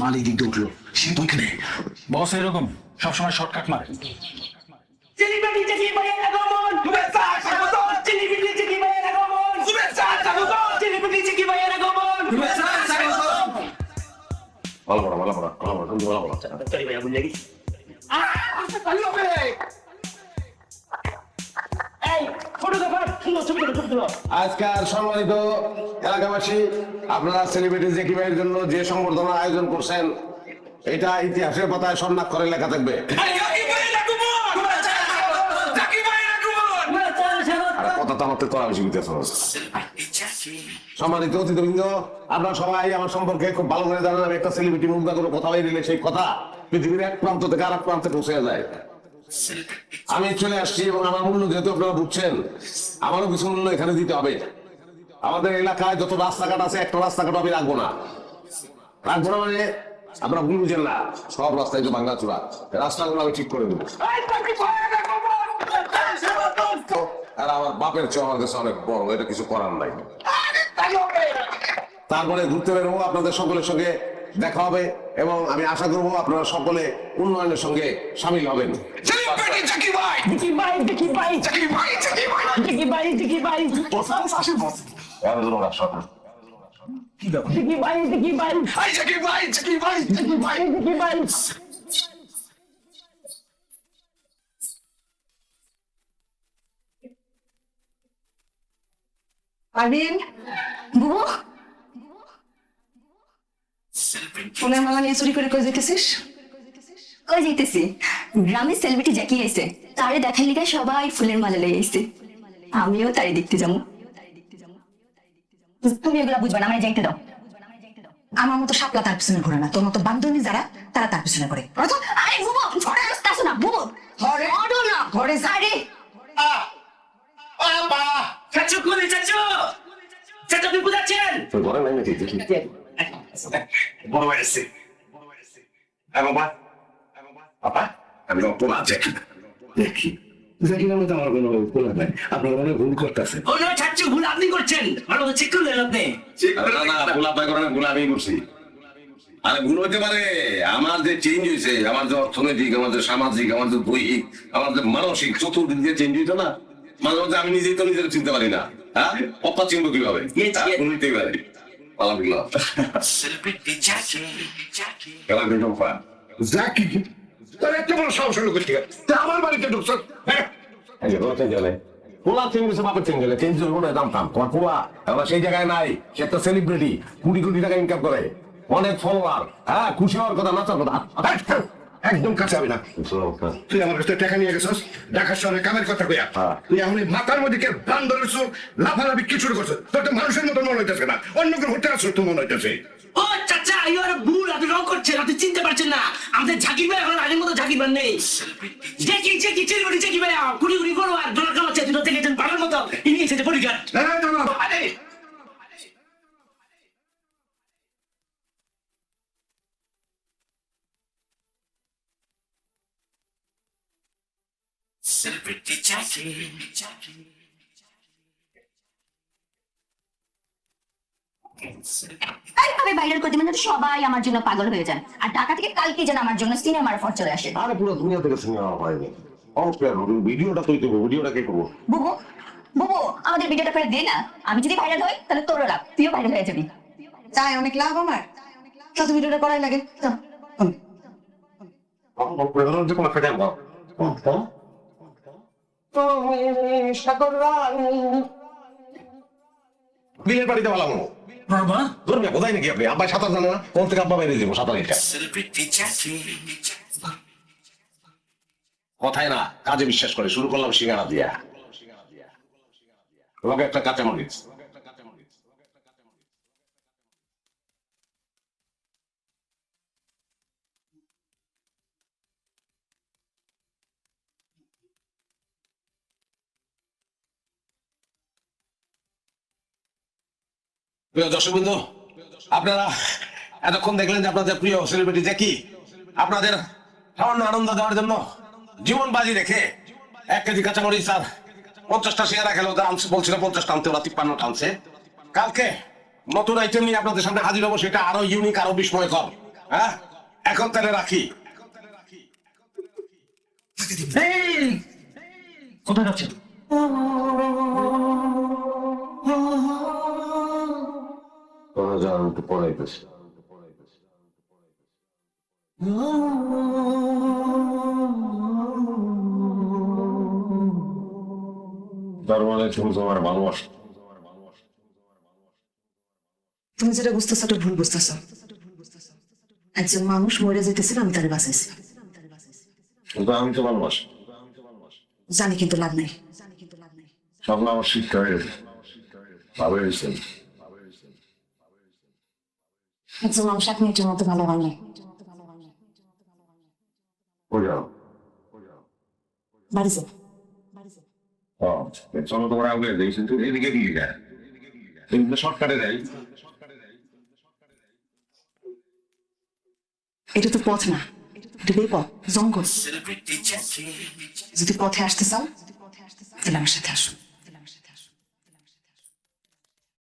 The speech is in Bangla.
মাল এই দিক দিয়ে উঠল। তো ওইখানে বস এরকম। সবসময় শর্টকাট মারে। আচ্ছা, আজকাল সম্মানিত এলাকাবাসী আপনারা সেলিব্রিটি জেকি ভাইয়ের জন্য যে সংবর্ধনা আয়োজন করছেন এটা ইতিহাসের পাতায় স্বর্ণাক্ষরে লেখা থাকবে। কথা তো আমার তো তোরা বেশি সম্মানিত অতিথিবৃন্দ আপনারা সবাই আমার সম্পর্কে খুব ভালো করে জানেন আমি একটা সেলিব্রিটি কোনো কথা সেই কথা পৃথিবীর এক প্রান্ত থেকে আর এক প্রান্তে পৌঁছে যায়। আমি চলে আসছি এবং আমার মূল্য যেহেতু আপনারা বুঝছেন আমারও কিছু মূল্য এখানে দিতে হবে। আমাদের এলাকায় যত রাস্তাঘাট আছে একটা রাস্তাঘাট আমি রাখব না। রাখব না মানে আপনারা ভুল বুঝেন না। সব রাস্তায় যে বাংলা চূড়া। রাস্তাগুলো আমি ঠিক করে দেবো! আর আমার বাপের চেয়ে আমার কাছে অনেক বড় এটা কিছু করার নাই। তারপরে ঘুরতে বেরোবো আপনাদের সকলের সঙ্গে দেখা হবে এবং আমি আশা করব আপনারা সকলে উন্নয়নের সঙ্গে সামিল হবেন। কি মালা নিয়ে চুরি করে কই যেতেছিস কই যেতেছি গ্রামে সেলিব্রিটি জাকি আইছে তারে দেখার লিগা সবাই ফুলের মালা লই আমিও তারে দেখতে যাব তুমি এগুলা বুঝবা না আমায় যাইতে দাও। আমার মতো সাপলা তার পিছনে ঘোরে না তোর মতো বান্ধবী যারা তারা তার পিছনে ঘোরে। আরে বুবু ঘরে আসতাছো না বুবু ঘরে? অডো না ঘরে যা। আরে। চাচু কোথায় চাচু। চাচু আপনি কোথায় আছেন? ঘরে নাই নাকি? দেখি। বড় ভাই হ্যাঁ বাবা। বাবা। আমি তোমার দেখি। আমার কোনো পোলা নাই। আপনারা মনে ভুল করতেছেন ও না চাচু ভুল আপনি করছেন। ভালো চেক করলেন আপনি। না না গোলাপ করেন গোলাপ আমি করছি। আরে ভুল হতে পারে। আমার যে চেঞ্জ হয়েছে আমার যে অর্থনৈতিক আমার যে সামাজিক আমার যে দৈহিক আমার যে মানসিক চতুর্দিক দিয়ে চেঞ্জ হইতো না মাঝে মধ্যে আমি নিজেই তো নিজেকে চিনতে পারি না। হ্যাঁ? পপ্পা চিনবো কীভাবে? ভুল হইতেই পারে। জাকি তোর এত বড় সাহস হলো করতে আমার বাড়িতে ঢুকছ? হ্যাঁ। পোলা চেঞ্জ হয়েছে বাপের চেঞ্জ হলে চেঞ্জ হলো না জানতাম তোমার পোলা আমরা সেই জায়গায় নাই সে একটা সেলিব্রিটি কোটি কোটি টাকা ইনকাম করে। অনেক ফলোয়ার হ্যাঁ খুশি হওয়ার কথা নাচার কথা। একদম কাছে হবে না। তুই আমার কাছে টাকা নিয়ে গেছিস ঢাকা শহরে কামের কথা কইয়া। হ্যাঁ। তুই এখন এই মাথার মধ্যে কে প্রাণ ধরেছ লাফালাফি কি শুরু করছ? তোর তো মানুষের মতো মনে হইতেছে না। অন্য কোনো হোটেল আসছো তো মনে হইতেছে। ও চাচা ইউ আর ভুল আপনি রং করছেন আপনি চিনতে পারছেন না। আমাদের ঝাঁকি ভাই সাকিব আর নেই জেকি জেকি চেরিবড়ি জেকি ভাইয়া কুড়ি কুড়ি করো আর ডলার কামাচ্ছে দুটো থেকে একজন পাড়ার মতো ইনি এসেছে বডিগার্ড আরে Celebrity Jackie. Jackie. এইভাবে ভাইরাল করতে মানে সবাই আমার জন্য পাগল হয়ে যান আর ঢাকা থেকে কালকে যেন আমার জন্য সিনেমার ফর চলে আসে। আরে পুরো দুনিয়া থেকে সিনেমা হয়নি অবশ্যই ভিডিওটা তৈরি করব? ভিডিওটা কে করব? বুবু বুবু আমাদের ভিডিওটা করে দে না। আমি যদি ভাইরাল হই তাহলে তোরও লাভ তুইও ভাইরাল হয়ে যাবি। চাই অনেক লাভ আমার। তা ভিডিওটা করাই লাগে। চল। যে কোনো একটা টাইম বিলের বাড়িতে ভালো মনো বাবা। ধরবে কোথায় নাকি আপনি? আব্বাই সাঁতার জানে না। কোন থেকে আব্বা বেরিয়ে যাব সাঁতার এটা? কথায় না কাজে বিশ্বাস করে। শুরু করলাম সিঙ্গারা দিয়া। তোমাকে একটা কাঁচা প্রিয় দর্শকবৃন্দ আপনারা এতক্ষণ দেখলেন যে আপনাদের প্রিয় সেলিব্রিটি জ্যাকি আপনাদের সামান্য আনন্দ দেওয়ার জন্য জীবন বাজি রেখে এক কেজি কাঁচামরিচ আর পঞ্চাশটা শেয়ার খেলো আনছে বলছিল পঞ্চাশটা আনতে ওরা তিপ্পান্নটা আনছে কালকে নতুন আইটেম নিয়ে আপনাদের সামনে হাজির হব সেটা আরও ইউনিক আরও বিস্ময়কর হ্যাঁ এখন তাহলে রাখি এই কোথায় যাচ্ছেন তোরা যা আমি একটু পড়াইতেছি তার মানে তুমি তোমার ভালোবাসো তুমি যেটা বুঝতেছো ওটা ভুল বুঝতেছো একজন মানুষ মরে যেতেছিল আমি তারে বাঁচাইছি কিন্তু আমি তো ভালোবাসি জানি কিন্তু লাভ নাই স্বপ্ন আমার শিক্ষা হয়ে গেছে ভাবে হয়েছে একজন মানুষ এক মিনিটের মতো ভালো বাড়ি যাও হ্যাঁ চলো তোমার আগে দেখছি কিন্তু এদিকে লিখা এদিকে শর্টকাটে দেয় এটা তো পথ না এটা বেপথ জঙ্গল যদি পথে আসতে চাও তাহলে আমার সাথে আসো